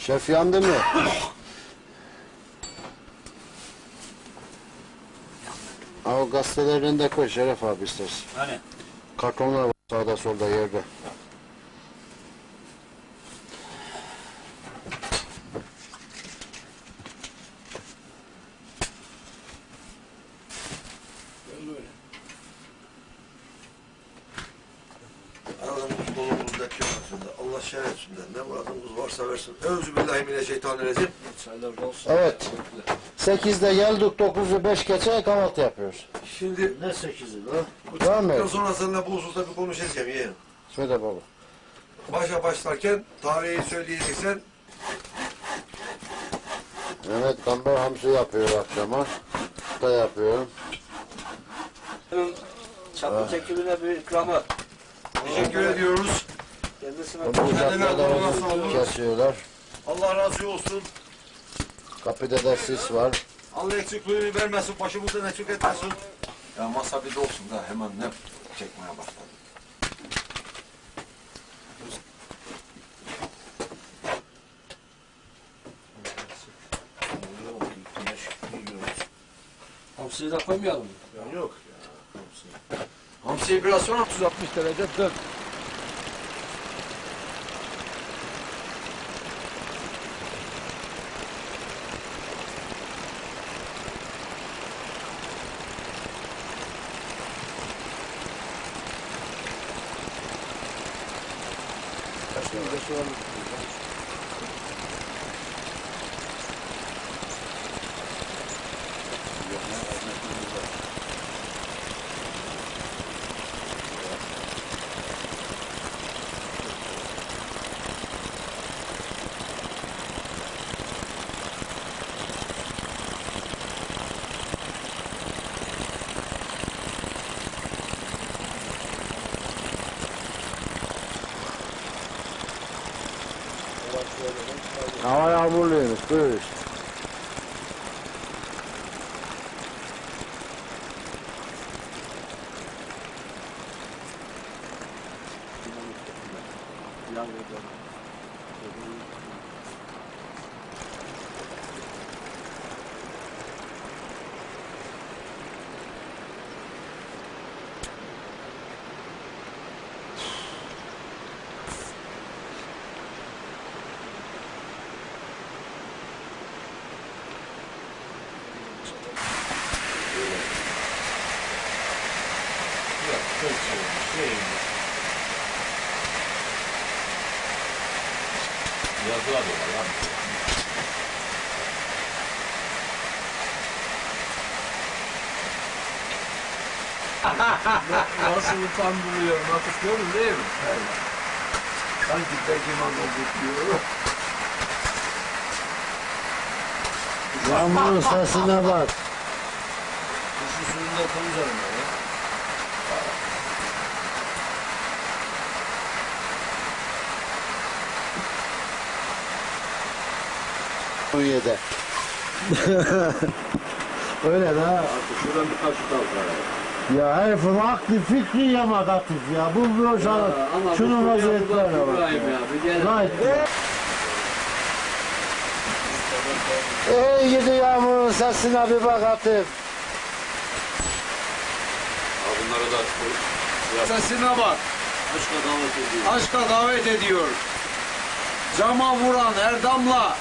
Şef yandı mı? Ha, o gazetelerini de koy Şeref abi istersen. Hani? Kartonlar var sağda solda yerde. Şerefsinden ne muradımız varsa versin. Euzubillahimineşşeytanirracim. Evet. 8'de geldik 9'u 5 geçe kahvaltı yapıyoruz. Şimdi Ne sekizi lan? mı? çıktıktan sonra seninle bu hususta bir konuşacağım yeğenim. Söyle baba. Başa başlarken tarihi söyleyeceksen Mehmet Gamber hamsi yapıyor akşama. Da yapıyor. Çapı ekibine bir ikramı. teşekkür ediyoruz. Kendisine Bunu kesiyorlar. Allah razı olsun. Kapıda da sis var. Allah eksikliğini vermesin. Başımızdan eksik etmesin. Ya masa bir de olsun da hemen ne çekmeye başladı. Hamsiyi de koymayalım mı? Yok. Hamsiyi biraz sonra 360 derece dön. Thank you. Now I already finished. Da var lan. Nasıl utandırıyor, nakıs görün değil mi? Sanki Bekiman diyor. Yağmurun sesine bak. Kuşun suyunda konuşalım ya. Konya'da. Öyle de. Şuradan bir kaç dal Ya herifin aklı fikri yamak aktif ya. Bu bir şanı. Şunun vaziyetlerine bak. ya. Lan. Ey gidi yağmurun sesine bir bak Atif. Bunları da Sesine bak. Aşka davet ediyor. Aşka davet ediyor. Cama vuran her damla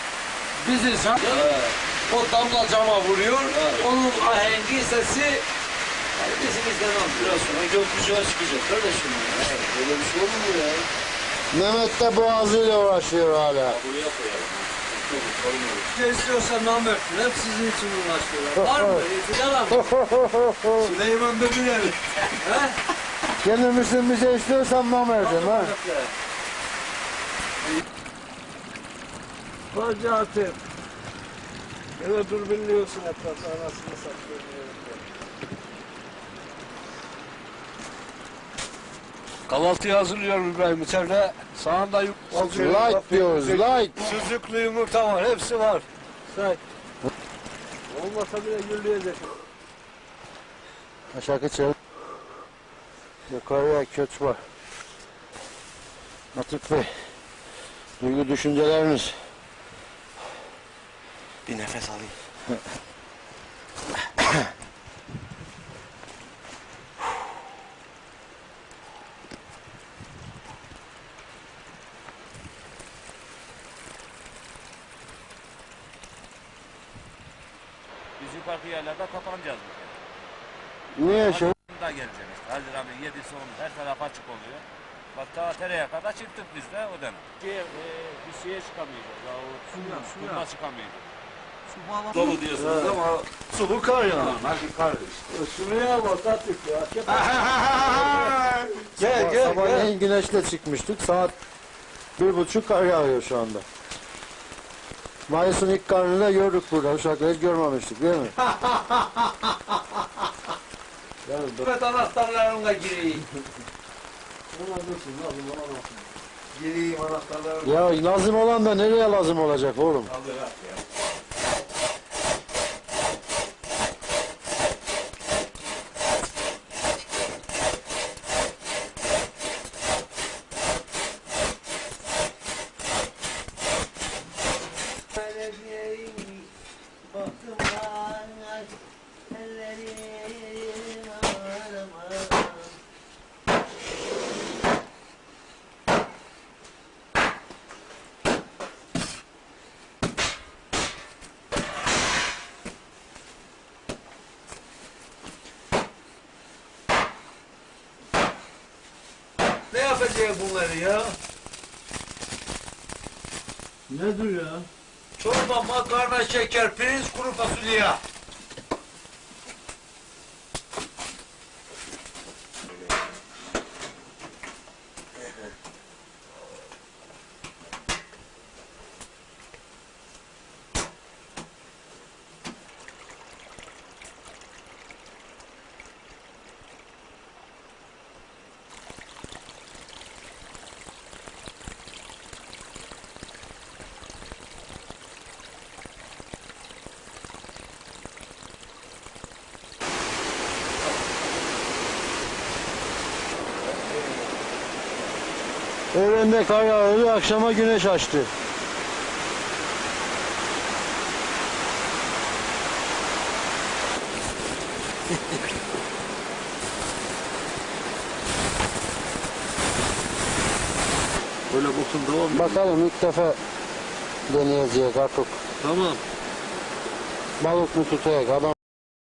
bizi sa- o damla cama vuruyor. Onun ahengi sesi yani bizimizden alıyor. Biraz sonra gökyüzüne çıkacak kardeşim. Ya. Böyle bir şey olur mu ya? Mehmet de boğazıyla uğraşıyor hala. Buraya koyalım. Ne istiyorsan namerttir. Hep sizin için uğraşıyorlar. Var mı? İtibar mı? Süleyman Demirel. Kendimizin bize istiyorsan namerdim ha. Hoca Atif. Öyle dürbünlüyorsun etrafta anasını satıyor. Kahvaltıyı hazırlıyorum İbrahim içeride. Sağında yumurta. Light diyoruz, light. Süzüklü yumurta var, hepsi var. Say. Olmasa bile gürleyecek. Aşağı geçelim. Yukarıya köç var. Atık Bey. Duygu düşünceleriniz. Bir nefes alayım. Biz yukarı yerlerde kapanacağız. Niye şey? Da geleceğiz. Haziran'ın 7'si 10'u her taraf açık oluyor. Bak ta tereye kadar çıktık biz de o dönem. Ki, e, bir şeye çıkamayacağız. Ya, o suya, suya. çıkamayacağız. Dolu diyorsunuz ama Sulu kar ya. Nasıl kar işte. Şuraya bak attık ya. gel gel gel. Sabahleyin güneşle çıkmıştık. Saat bir buçuk kar yağıyor şu anda. Mayıs'ın ilk karını da gördük burada. Uşakları hiç görmemiştik değil mi? Evet anahtarlarımla gireyim. Gireyim anahtarlarımla. Ya lazım olan da nereye lazım olacak oğlum? Ne yapacağız bunları ya? Nedir ya? Çorba, makarna, şeker, pirinç, kuru fasulye. Öğlende kar yağıyordu, akşama güneş açtı. Böyle bakın devam Bakalım ilk defa deneyeceğiz artık. Tamam. Balık mı tutacak adam